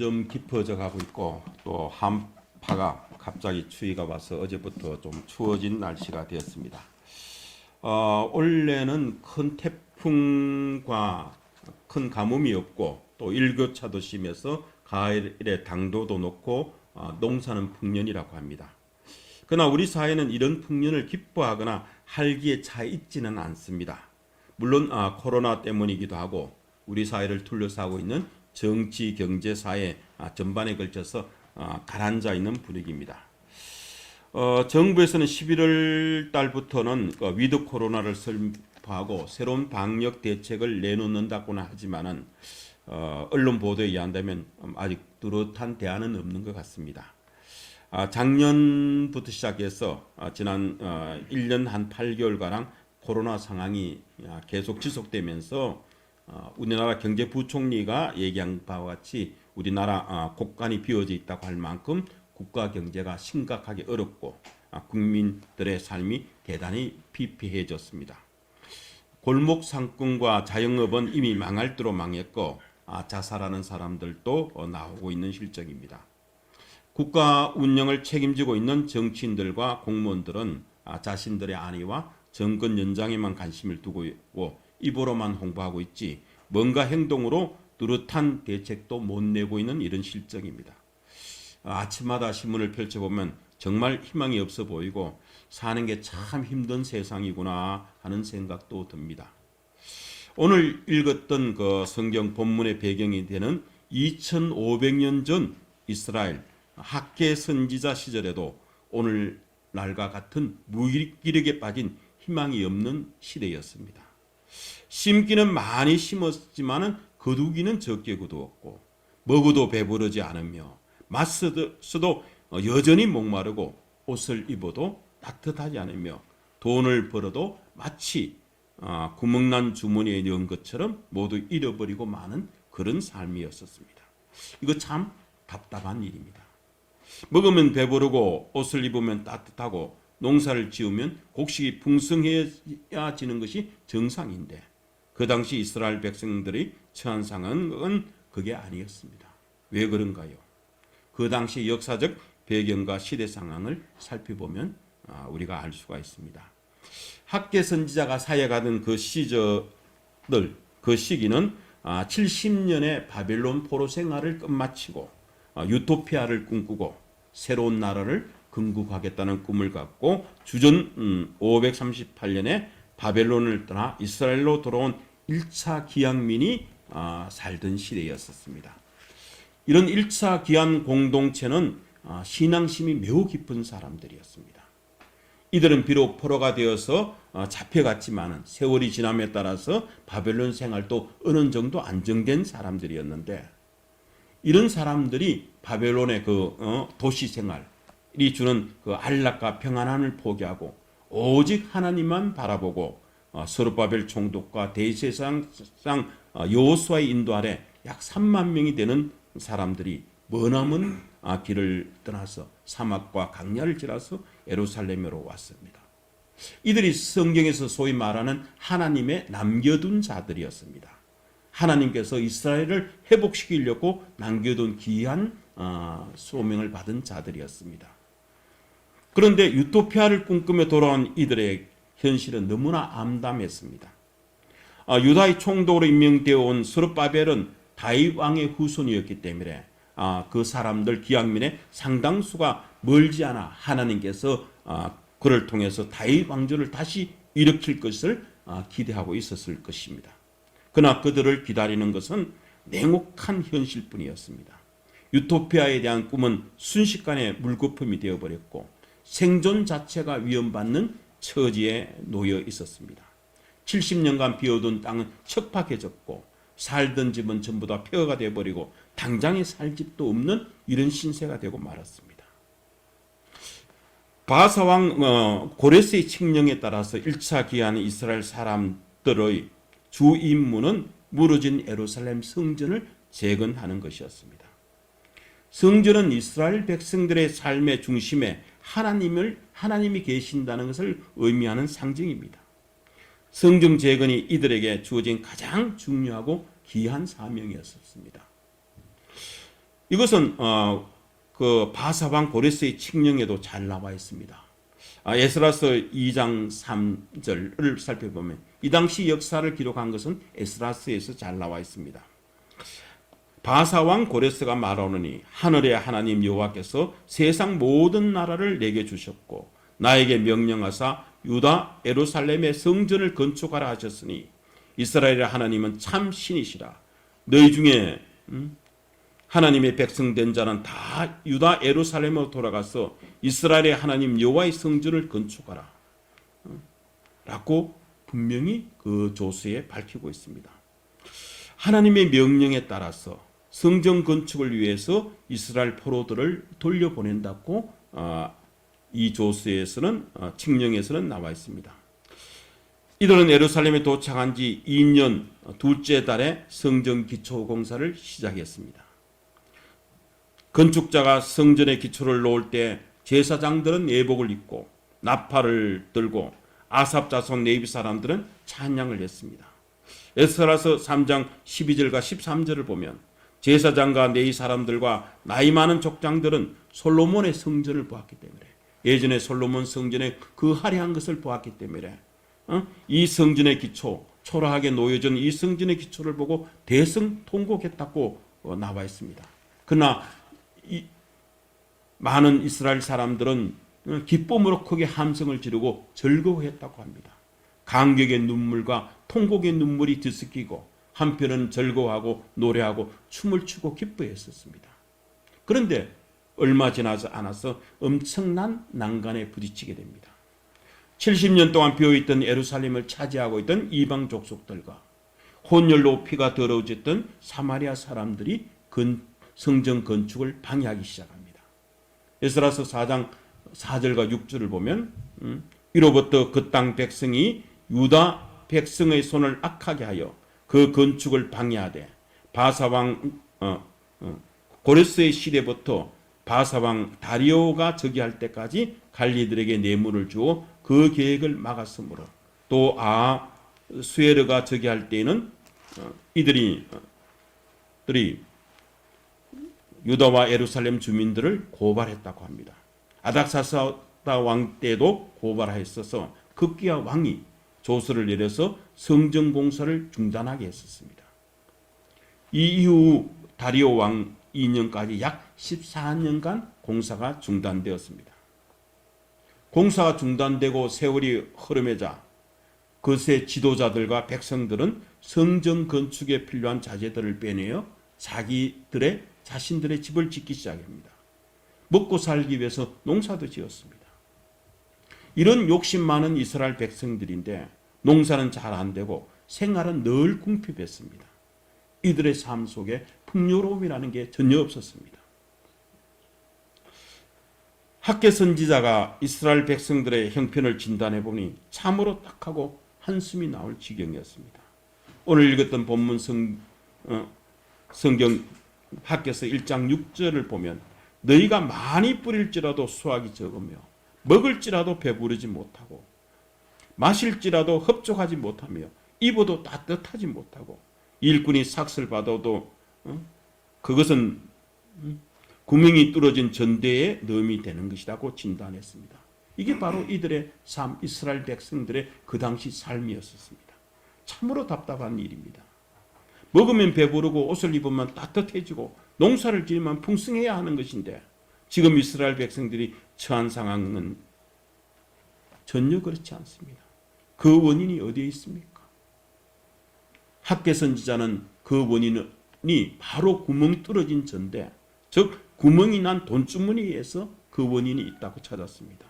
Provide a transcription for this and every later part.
점점 깊어져 가고 있고 또 한파가 갑자기 추위가 와서 어제부터 좀 추워진 날씨가 되었습니다. 어, 올해는 큰 태풍과 큰 가뭄이 없고 또 일교차도 심해서 가을에 당도도 높고 어, 농사는 풍년이라고 합니다. 그러나 우리 사회는 이런 풍년을 기뻐하거나 활기에 차 있지는 않습니다. 물론 아, 코로나 때문이기도 하고 우리 사회를 둘러싸고 있는 정치, 경제, 사회 아, 전반에 걸쳐서 아, 가라앉아 있는 분위기입니다. 어, 정부에서는 11월 달부터는 그 위드 코로나를 선포하고 새로운 방역 대책을 내놓는다고는 하지만은 어, 언론 보도에 의한다면 음, 아직 뚜렷한 대안은 없는 것 같습니다. 아, 작년부터 시작해서 아, 지난 어, 1년 한 8개월가량 코로나 상황이 아, 계속 지속되면서 어, 우리나라 경제부총리가 얘기한 바와 같이 우리나라 아, 곳간이 비어져 있다고 할 만큼 국가 경제가 심각하게 어렵고 아, 국민들의 삶이 대단히 피폐해졌습니다. 골목 상권과 자영업은 이미 망할 대로 망했고 아, 자살하는 사람들도 어, 나오고 있는 실정입니다. 국가 운영을 책임지고 있는 정치인들과 공무원들은 아, 자신들의 안위와 정권 연장에만 관심을 두고 있고 입으로만 홍보하고 있지 뭔가 행동으로 뚜렷한 대책도 못 내고 있는 이런 실정입니다. 아, 아침마다 신문을 펼쳐보면 정말 희망이 없어 보이고 사는 게 참 힘든 세상이구나 하는 생각도 듭니다. 오늘 읽었던 그 성경 본문의 배경이 되는 2500년 전 이스라엘 학계 선지자 시절에도 오늘날과 같은 무기력에 빠진 희망이 없는 시대였습니다. 심기는 많이 심었지만은 거두기는 적게 거두었고 먹어도 배부르지 않으며 맞서도 여전히 목마르고 옷을 입어도 따뜻하지 않으며 돈을 벌어도 마치 아, 구멍난 주머니에 넣은 것처럼 모두 잃어버리고 마는 그런 삶이었었습니다. 이거 참 답답한 일입니다. 먹으면 배부르고 옷을 입으면 따뜻하고 농사를 지으면 곡식이 풍성해지는 것이 정상인데 그 당시 이스라엘 백성들이 처한 상황은 그게 아니었습니다. 왜 그런가요? 그 당시 역사적 배경과 시대 상황을 살펴보면 아, 우리가 알 수가 있습니다. 학계 선지자가 사역하던 그 시절들 그 시기는 70년의 바벨론 포로 생활을 끝마치고 아, 유토피아를 꿈꾸고 새로운 나라를 건국하겠다는 꿈을 갖고 주전 538년에 바벨론을 떠나 이스라엘로 돌아온 1차 기양민이 아, 살던 시대였었습니다. 이런 1차 기한 공동체는 아, 신앙심이 매우 깊은 사람들이었습니다. 이들은 비록 포로가 되어서 어, 잡혀갔지만 세월이 지남에 따라서 바벨론 생활도 어느 정도 안정된 사람들이었는데 이런 사람들이 바벨론의 그 어, 도시 생활 이 주는 그 안락과 평안함을 포기하고 오직 하나님만 바라보고 어, 서르바벨 총독과 대제사장 여호수아의 인도 아래 약 3만 명이 되는 사람들이 머나먼 아, 길을 떠나서 사막과 강야를 지나서 예루살렘으로 왔습니다. 이들이 성경에서 소위 말하는 하나님의 남겨둔 자들이었습니다. 하나님께서 이스라엘을 회복시키려고 남겨둔 귀한 어, 소명을 받은 자들이었습니다. 그런데 유토피아를 꿈꾸며 돌아온 이들의 현실은 너무나 암담했습니다. 아, 유다의 총독으로 임명되어 온 스룹바벨은 다윗 왕의 후손이었기 때문에 아, 그 사람들 기양민의 상당수가 멀지 않아 하나님께서 아, 그를 통해서 다윗 왕조를 다시 일으킬 것을 아, 기대하고 있었을 것입니다. 그러나 그들을 기다리는 것은 냉혹한 현실뿐이었습니다. 유토피아에 대한 꿈은 순식간에 물거품이 되어버렸고 생존 자체가 위험받는 처지에 놓여 있었습니다. 70년간 비어둔 땅은 척박해졌고 살던 집은 전부 다 폐허가 되어버리고 당장에 살 집도 없는 이런 신세가 되고 말았습니다. 바사왕 어, 고레스의 칙령에 따라서 1차 기한 이스라엘 사람들의 주 임무는 무너진 예루살렘 성전을 재건하는 것이었습니다. 성전은 이스라엘 백성들의 삶의 중심에 하나님을 하나님이 계신다는 것을 의미하는 상징입니다. 성전 재건이 이들에게 주어진 가장 중요하고 귀한 사명이었습니다. 이것은 어, 그 바사 왕 고레스의 칙령에도 잘 나와 있습니다. 아, 에스라서 2장 3절을 살펴보면 이 당시 역사를 기록한 것은 에스라스에서 잘 나와 있습니다. 바사왕 고레스가 말하노니 하늘의 하나님 여호와께서 세상 모든 나라를 내게 주셨고 나에게 명령하사 유다 에루살렘의 성전을 건축하라 하셨으니 이스라엘의 하나님은 참 신이시라. 너희 중에 음, 하나님의 백성 된 자는 다 유다 에루살렘으로 돌아가서 이스라엘의 하나님 여호와의 성전을 건축하라. 어, 라고 분명히 그 조서에 밝히고 있습니다. 하나님의 명령에 따라서 성전 건축을 위해서 이스라엘 포로들을 돌려보낸다고 어, 이 조서에서는 어, 칙령에서는 나와 있습니다. 이들은 예루살렘에 도착한 지 2년 둘째 달에 성전 기초 공사를 시작했습니다. 건축자가 성전의 기초를 놓을 때 제사장들은 예복을 입고 나팔을 들고 아삽 자손 네비 사람들은 찬양을 했습니다. 에스라서 3장 12절과 13절을 보면 제사장과 네이 사람들과 나이 많은 족장들은 솔로몬의 성전을 보았기 때문에 예전에 솔로몬 성전의 그 화려한 것을 보았기 때문에 어? 이 성전의 기초 초라하게 놓여진 이 성전의 기초를 보고 대성통곡했다고 어, 나와 있습니다. 그러나 이 많은 이스라엘 사람들은 어, 기쁨으로 크게 함성을 지르고 즐거워했다고 합니다. 감격의 눈물과 통곡의 눈물이 뒤섞이고 한편은 즐거워하고 노래하고 춤을 추고 기뻐했었습니다. 그런데 얼마 지나지 않아서 엄청난 난간에 부딪히게 됩니다. 70년 동안 비어있던 예루살렘을 차지하고 있던 이방 족속들과 혼혈로 피가 더러워졌던 사마리아 사람들이 근, 성전 건축을 방해하기 시작합니다. 에스라서 4장 4절과 6절을 보면 음, 이로부터 그 땅 백성이 유다 백성의 손을 악하게 하여 그 건축을 방해하되 바사왕 어, 어, 고레스의 시대부터 바사왕 다리오가 즉위할 때까지 갈리들에게 뇌물을 주어 그 계획을 막았으므로 또 아 수에르가 즉위할 때에는 어, 이들이 어, 유다와 예루살렘 주민들을 고발했다고 합니다. 아닥사스다 왕 때도 고발하였어서 급기야 왕이 조서를 내려서 성전 공사를 중단하게 했었습니다. 이 이후 다리오 왕 2년까지 약 14년간 공사가 중단되었습니다. 공사가 중단되고 세월이 흐르매자 그새 지도자들과 백성들은 성전 건축에 필요한 자재들을 빼내어 자기들의 자신들의 집을 짓기 시작합니다. 먹고 살기 위해서 농사도 지었습니다. 이런 욕심 많은 이스라엘 백성들인데 농사는 잘 안 되고 생활은 늘 궁핍했습니다. 이들의 삶 속에 풍요로움이라는 게 전혀 없었습니다. 학계 선지자가 이스라엘 백성들의 형편을 진단해 보니 참으로 딱하고 한숨이 나올 지경이었습니다. 오늘 읽었던 본문 성, 어, 성경 학계서 1장 6절을 보면 너희가 많이 뿌릴지라도 수확이 적으며 먹을지라도 배부르지 못하고 마실지라도 흡족하지 못하며 입어도 따뜻하지 못하고 일꾼이 삭슬 받아도 어? 그것은 음, 구멍이 뚫어진 전대에 넣음이 되는 것이라고 진단했습니다. 이게 바로 이들의 삶, 이스라엘 백성들의 그 당시 삶이었습니다. 참으로 답답한 일입니다. 먹으면 배부르고 옷을 입으면 따뜻해지고 농사를 지으면 풍성해야 하는 것인데 지금 이스라엘 백성들이 처한 상황은 전혀 그렇지 않습니다. 그 원인이 어디에 있습니까? 학계 선지자는 그 원인이 바로 구멍 뚫어진 전데 즉 구멍이 난 돈주머니에서 그 원인이 있다고 찾았습니다.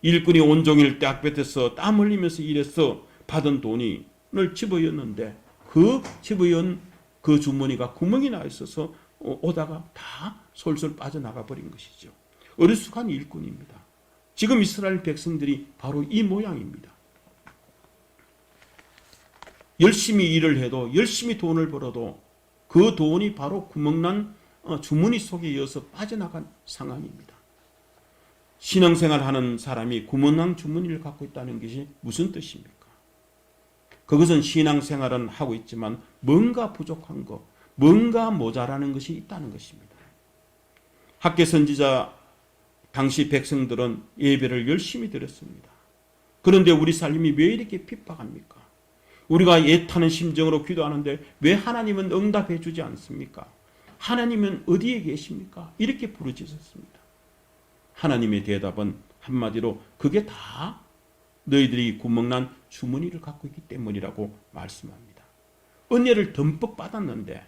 일꾼이 온종일 떼학볕에서 땀 흘리면서 일해서 받은 돈을 집어였는데 그 집어연 그 주머니가 구멍이 나 있어서 오다가 다 솔솔 빠져나가 버린 것이죠. 어리숙한 일꾼입니다. 지금 이스라엘 백성들이 바로 이 모양입니다. 열심히 일을 해도 열심히 돈을 벌어도 그 돈이 바로 구멍난 어, 주머니 속에 이어서 빠져나간 상황입니다. 신앙생활 하는 사람이 구멍난 주머니를 갖고 있다는 것이 무슨 뜻입니까? 그것은 신앙생활은 하고 있지만 뭔가 부족한 것, 뭔가 모자라는 것이 있다는 것입니다. 학계 선지자 당시 백성들은 예배를 열심히 드렸습니다. 그런데 우리 삶이 왜 이렇게 핍박합니까? 우리가 애타는 심정으로 기도하는데 왜 하나님은 응답해 주지 않습니까? 하나님은 어디에 계십니까? 이렇게 부르짖었습니다. 하나님의 대답은 한마디로 그게 다 너희들이 구멍난 주머니를 갖고 있기 때문이라고 말씀합니다. 은혜를 듬뿍 받았는데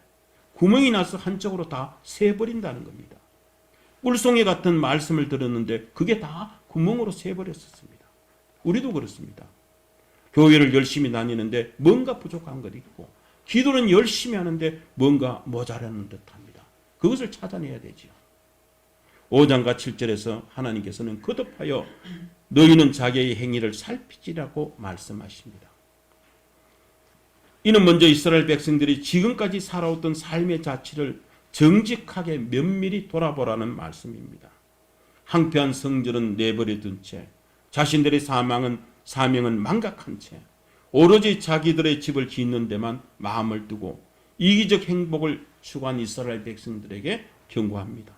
구멍이 나서 한쪽으로 다 새버린다는 겁니다. 꿀송이 같은 말씀을 들었는데 그게 다 구멍으로 새버렸었습니다. 우리도 그렇습니다. 교회를 열심히 다니는데 뭔가 부족한 것 있고 기도는 열심히 하는데 뭔가 모자라는 듯합니다. 그것을 찾아내야 되지요. 5장과 7절에서 하나님께서는 거듭하여 너희는 자기의 행위를 살피지라고 말씀하십니다. 이는 먼저 이스라엘 백성들이 지금까지 살아왔던 삶의 자취를 정직하게 면밀히 돌아보라는 말씀입니다. 황폐한 성전은 내버려둔 채 자신들의 사망은 사명은 망각한 채 오로지 자기들의 집을 짓는 데만 마음을 두고 이기적 행복을 추구한 이스라엘 백성들에게 경고합니다.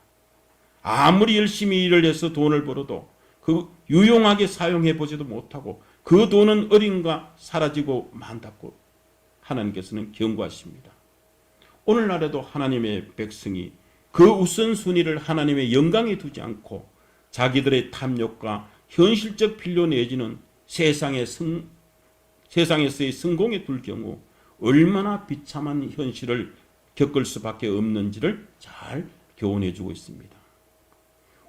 아무리 열심히 일을 해서 돈을 벌어도 그 유용하게 사용해 보지도 못하고 그 돈은 어딘가 사라지고 만다고 하나님께서는 경고하십니다. 오늘날에도 하나님의 백성이 그 우선순위를 하나님의 영광에 두지 않고 자기들의 탐욕과 현실적 필요 내지는 세상의 성, 세상에서의 성공에 둘 경우 얼마나 비참한 현실을 겪을 수밖에 없는지를 잘 교훈해 주고 있습니다.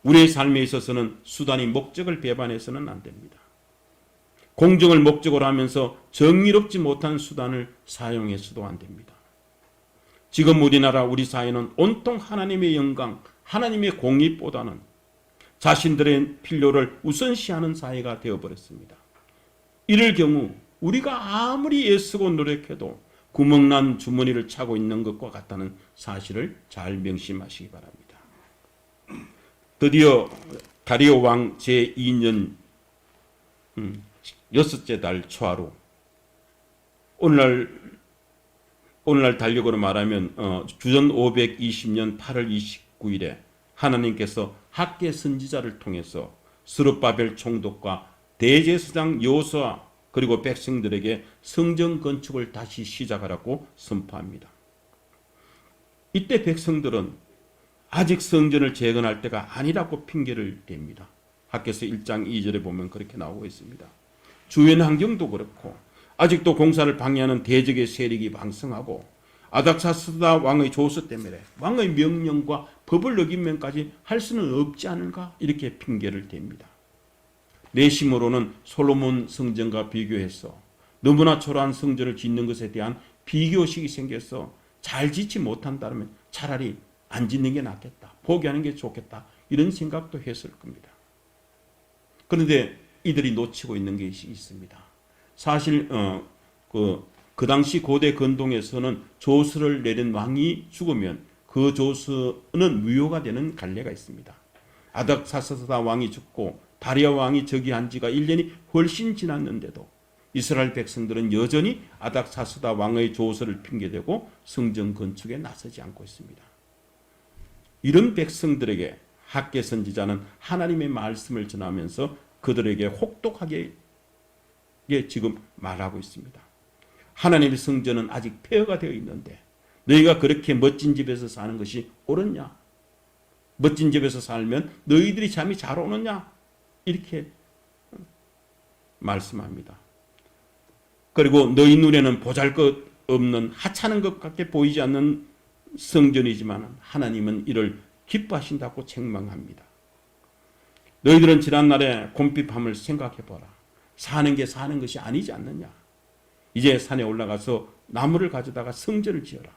우리의 삶에 있어서는 수단이 목적을 배반해서는 안 됩니다. 공정을 목적으로 하면서 정의롭지 못한 수단을 사용해서도 안 됩니다. 지금 우리나라 우리 사회는 온통 하나님의 영광, 하나님의 공의보다는 자신들의 필요를 우선시하는 사회가 되어버렸습니다. 이럴 경우 우리가 아무리 애쓰고 노력해도 구멍난 주머니를 차고 있는 것과 같다는 사실을 잘 명심하시기 바랍니다. 드디어 다리오 왕 제2년 음, 여섯째 달 초하루 오늘날 오늘날 달력으로 말하면 어, 주전 520년 8월 29일에 하나님께서 학계 선지자를 통해서 스룹바벨 총독과 대제사장 요수아 그리고 백성들에게 성전 건축을 다시 시작하라고 선포합니다. 이때 백성들은 아직 성전을 재건할 때가 아니라고 핑계를 댑니다. 학계서 1장 2절에 보면 그렇게 나오고 있습니다. 주변 환경도 그렇고 아직도 공사를 방해하는 대적의 세력이 왕성하고 아닥사스다 왕의 조서 때문에 왕의 명령과 법을 어기면까지 할 수는 없지 않을까 이렇게 핑계를 댑니다. 내심으로는 솔로몬 성전과 비교해서 너무나 초라한 성전을 짓는 것에 대한 비교식이 생겨서 잘 짓지 못한다면 차라리 안 짓는 게 낫겠다. 포기하는 게 좋겠다. 이런 생각도 했을 겁니다. 그런데 이들이 놓치고 있는 것이 있습니다. 사실 어, 그, 그 당시 고대 근동에서는 조수를 내린 왕이 죽으면 그 조수는 무효가 되는 관례가 있습니다. 아닥사스다 왕이 죽고 다리아 왕이 즉위한 지가 1년이 훨씬 지났는데도 이스라엘 백성들은 여전히 아닥사스다 왕의 조서를 핑계대고 성전 건축에 나서지 않고 있습니다. 이런 백성들에게 학계 선지자는 하나님의 말씀을 전하면서 그들에게 혹독하게 지금 말하고 있습니다. 하나님의 성전은 아직 폐허가 되어 있는데 너희가 그렇게 멋진 집에서 사는 것이 옳으냐? 멋진 집에서 살면 너희들이 잠이 잘 오느냐? 이렇게 말씀합니다. 그리고 너희 눈에는 보잘 것 없는 하찮은 것 같게 보이지 않는 성전이지만 하나님은 이를 기뻐하신다고 책망합니다. 너희들은 지난날의 곰핍함을 생각해 보라. 사는 게 사는 것이 아니지 않느냐. 이제 산에 올라가서 나무를 가져다가 성전을 지어라.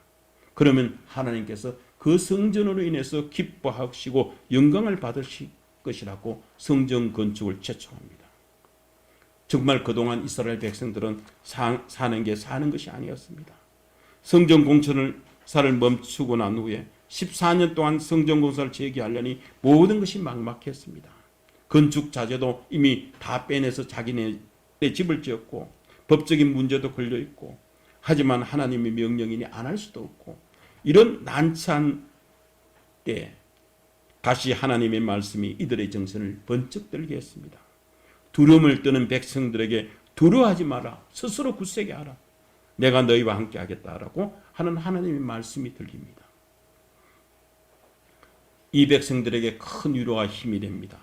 그러면 하나님께서 그 성전으로 인해서 기뻐하시고 영광을 받으실 것이라고 성전 건축을 제청합니다. 정말 그동안 이스라엘 백성들은 사, 사는 게 사는 것이 아니었습니다. 성전 공천을 사를 멈추고 난 후에 14년 동안 성전 공사를 재개하려니 모든 것이 막막했습니다. 건축 자재도 이미 다 빼내서 자기네 집을 지었고 법적인 문제도 걸려 있고 하지만 하나님의 명령이니 안 할 수도 없고 이런 난처한 때 다시 하나님의 말씀이 이들의 정신을 번쩍 들게 했습니다. 두려움을 떠는 백성들에게 두려워하지 마라. 스스로 굳세게 하라. 내가 너희와 함께 하겠다라고 하는 하나님의 말씀이 들립니다. 이 백성들에게 큰 위로와 힘이 됩니다.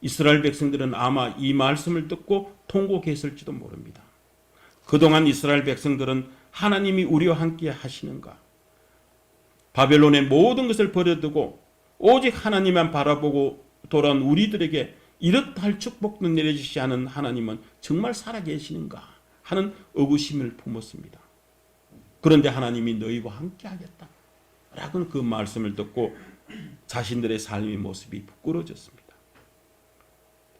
이스라엘 백성들은 아마 이 말씀을 듣고 통곡했을지도 모릅니다. 그동안 이스라엘 백성들은 하나님이 우리와 함께 하시는가? 바벨론의 모든 것을 버려두고 오직 하나님만 바라보고 돌아온 우리들에게 이렇다 할 축복도 내려주시 하는 하나님은 정말 살아계시는가 하는 의구심을 품었습니다. 그런데 하나님이 너희와 함께 하겠다. 라고 그 말씀을 듣고 자신들의 삶의 모습이 부끄러워졌습니다.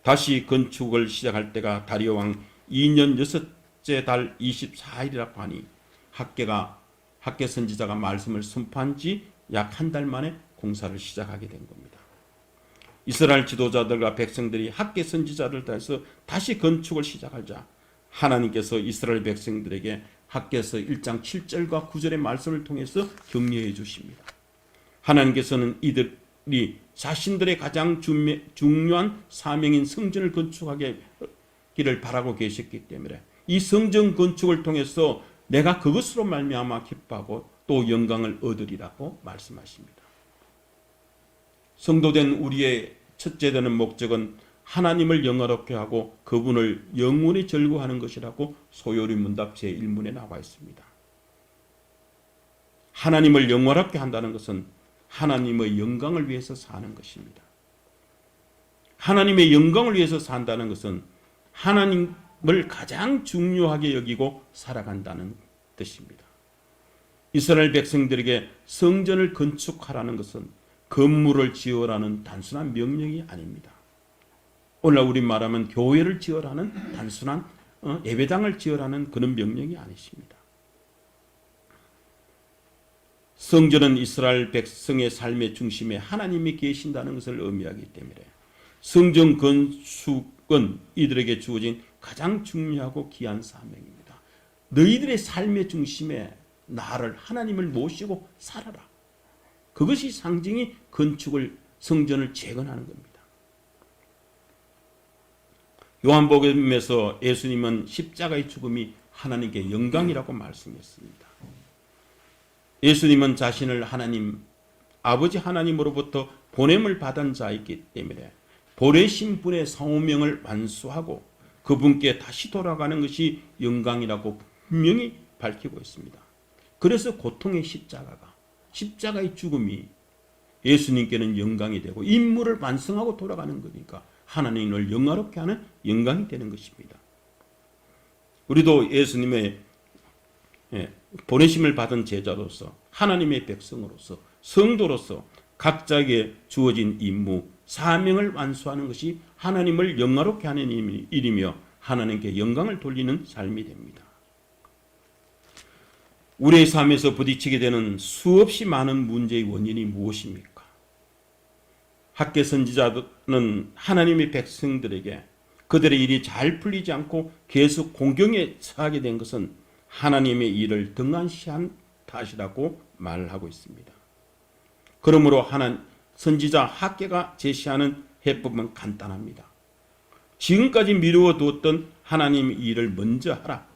다시 건축을 시작할 때가 다리오 왕 2년 여섯째 달 24일이라고 하니 학계가 학계 선지자가 말씀을 선포한 지 약 한 달 만에 공사를 시작하게 된 겁니다. 이스라엘 지도자들과 백성들이 학계 선지자를 따라서 다시 건축을 시작하자 하나님께서 이스라엘 백성들에게 학계서 1장 7절과 9절의 말씀을 통해서 격려해 주십니다. 하나님께서는 이들 이 자신들의 가장 중요한 사명인 성전을 건축하기를 바라고 계셨기 때문에 이 성전 건축을 통해서 내가 그것으로 말미암아 기뻐하고 또 영광을 얻으리라고 말씀하십니다. 성도된 우리의 첫째 되는 목적은 하나님을 영화롭게 하고 그분을 영원히 절구하는 것이라고 소요리 문답 제1문에 나와 있습니다. 하나님을 영화롭게 한다는 것은 하나님의 영광을 위해서 사는 것입니다. 하나님의 영광을 위해서 산다는 것은 하나님을 가장 중요하게 여기고 살아간다는 뜻입니다. 이스라엘 백성들에게 성전을 건축하라는 것은 건물을 지어라는 단순한 명령이 아닙니다. 오늘 우리 말하면 교회를 지어라는 단순한 어, 예배당을 지어라는 그런 명령이 아니십니다. 성전은 이스라엘 백성의 삶의 중심에 하나님이 계신다는 것을 의미하기 때문에 성전 건축은 이들에게 주어진 가장 중요하고 귀한 사명입니다. 너희들의 삶의 중심에 나를 하나님을 모시고 살아라. 그것이 상징이 건축을 성전을 재건하는 겁니다. 요한복음에서 예수님은 십자가의 죽음이 하나님께 영광이라고 말씀했습니다. 예수님은 자신을 하나님 아버지 하나님으로부터 보냄을 받은 자이기 때문에 보내신 분의 사명을 완수하고 그분께 다시 돌아가는 것이 영광이라고 분명히 밝히고 있습니다. 그래서 고통의 십자가가 십자가의 죽음이 예수님께는 영광이 되고 임무를 완성하고 돌아가는 거니까 하나님을 영화롭게 하는 영광이 되는 것입니다. 우리도 예수님의 예, 보내심을 받은 제자로서 하나님의 백성으로서 성도로서 각자에게 주어진 임무, 사명을 완수하는 것이 하나님을 영화롭게 하는 일이며 하나님께 영광을 돌리는 삶이 됩니다. 우리의 삶에서 부딪히게 되는 수없이 많은 문제의 원인이 무엇입니까? 학계 선지자는 하나님의 백성들에게 그들의 일이 잘 풀리지 않고 계속 공경에 처하게 된 것은 하나님의 일을 등한시한 탓이라고 말하고 있습니다. 그러므로 하나 선지자 학계가 제시하는 해법은 간단합니다. 지금까지 미루어 두었던 하나님 일을 먼저 하라.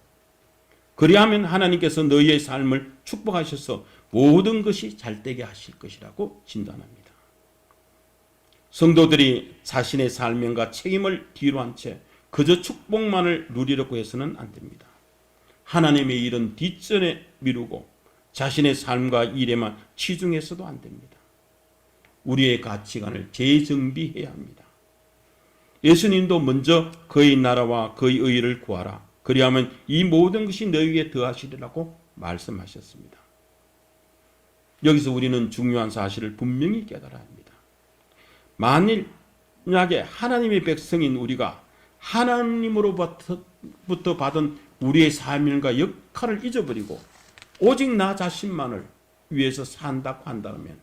그리하면 하나님께서 너희의 삶을 축복하셔서 모든 것이 잘되게 하실 것이라고 진단합니다. 성도들이 자신의 삶과 책임을 뒤로 한 채 그저 축복만을 누리려고 해서는 안 됩니다. 하나님의 일은 뒷전에 미루고 자신의 삶과 일에만 치중해서도 안 됩니다. 우리의 가치관을 재정비해야 합니다. 예수님도 먼저 그의 나라와 그의 의를 구하라. 그리하면 이 모든 것이 너희에게 더하시리라고 말씀하셨습니다. 여기서 우리는 중요한 사실을 분명히 깨달아야 합니다. 만약에 하나님의 백성인 우리가 하나님으로부터 받은 우리의 사명과 역할을 잊어버리고 오직 나 자신만을 위해서 산다고 한다면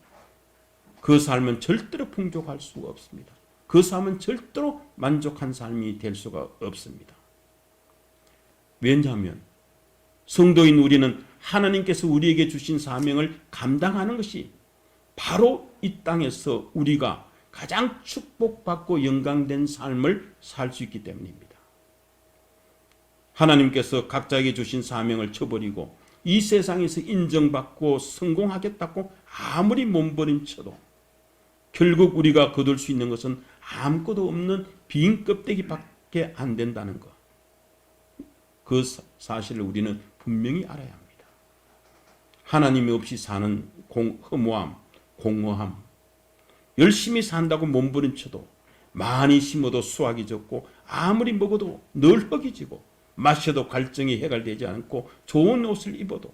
그 삶은 절대로 풍족할 수가 없습니다. 그 삶은 절대로 만족한 삶이 될 수가 없습니다. 왜냐하면 성도인 우리는 하나님께서 우리에게 주신 사명을 감당하는 것이 바로 이 땅에서 우리가 가장 축복받고 영광된 삶을 살 수 있기 때문입니다. 하나님께서 각자에게 주신 사명을 쳐버리고 이 세상에서 인정받고 성공하겠다고 아무리 몸부림쳐도 결국 우리가 거둘 수 있는 것은 아무것도 없는 빈 껍데기밖에 안 된다는 것. 그 사- 사실을 우리는 분명히 알아야 합니다. 하나님이 없이 사는 공, 허무함, 공허함, 열심히 산다고 몸부림쳐도 많이 심어도 수확이 적고 아무리 먹어도 늘 흙이 지고 마셔도 갈증이 해갈되지 않고 좋은 옷을 입어도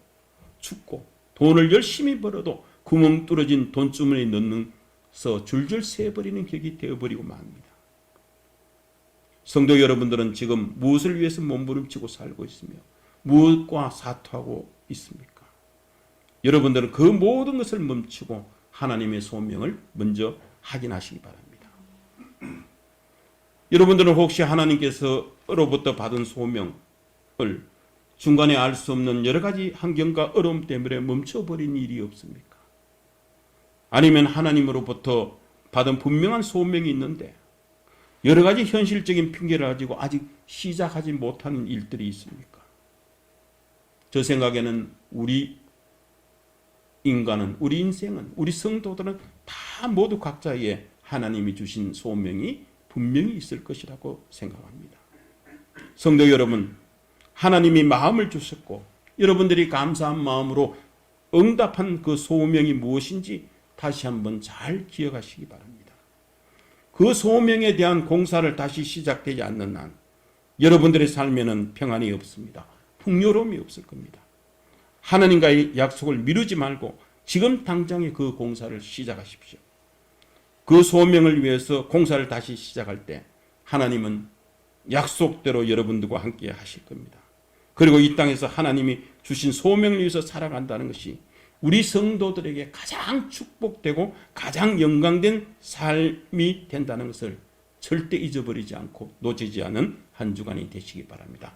춥고 돈을 열심히 벌어도 구멍 뚫어진 돈주머니에 넣는서 줄줄 새버리는 격이 되어버리고 맙니다. 성도 여러분들은 지금 무엇을 위해서 몸부림치고 살고 있으며 무엇과 사투하고 있습니까? 여러분들은 그 모든 것을 멈추고 하나님의 소명을 먼저 확인하시기 바랍니다. 여러분들은 혹시 하나님께서로부터 받은 소명을 중간에 알 수 없는 여러 가지 환경과 어려움 때문에 멈춰버린 일이 없습니까? 아니면 하나님으로부터 받은 분명한 소명이 있는데 여러 가지 현실적인 핑계를 가지고 아직 시작하지 못하는 일들이 있습니까? 저 생각에는 우리 인간은 우리 인생은 우리 성도들은 다 모두 각자의 하나님이 주신 소명이 분명히 있을 것이라고 생각합니다. 성도 여러분, 하나님이 마음을 주셨고 여러분들이 감사한 마음으로 응답한 그 소명이 무엇인지 다시 한번 잘 기억하시기 바랍니다. 그 소명에 대한 공사를 다시 시작되지 않는 한 여러분들의 삶에는 평안이 없습니다. 풍요로움이 없을 겁니다. 하나님과의 약속을 미루지 말고 지금 당장에 그 공사를 시작하십시오. 그 소명을 위해서 공사를 다시 시작할 때 하나님은 약속대로 여러분들과 함께 하실 겁니다. 그리고 이 땅에서 하나님이 주신 소명을 위해서 살아간다는 것이 우리 성도들에게 가장 축복되고 가장 영광된 삶이 된다는 것을 절대 잊어버리지 않고 놓치지 않은 한 주간이 되시기 바랍니다.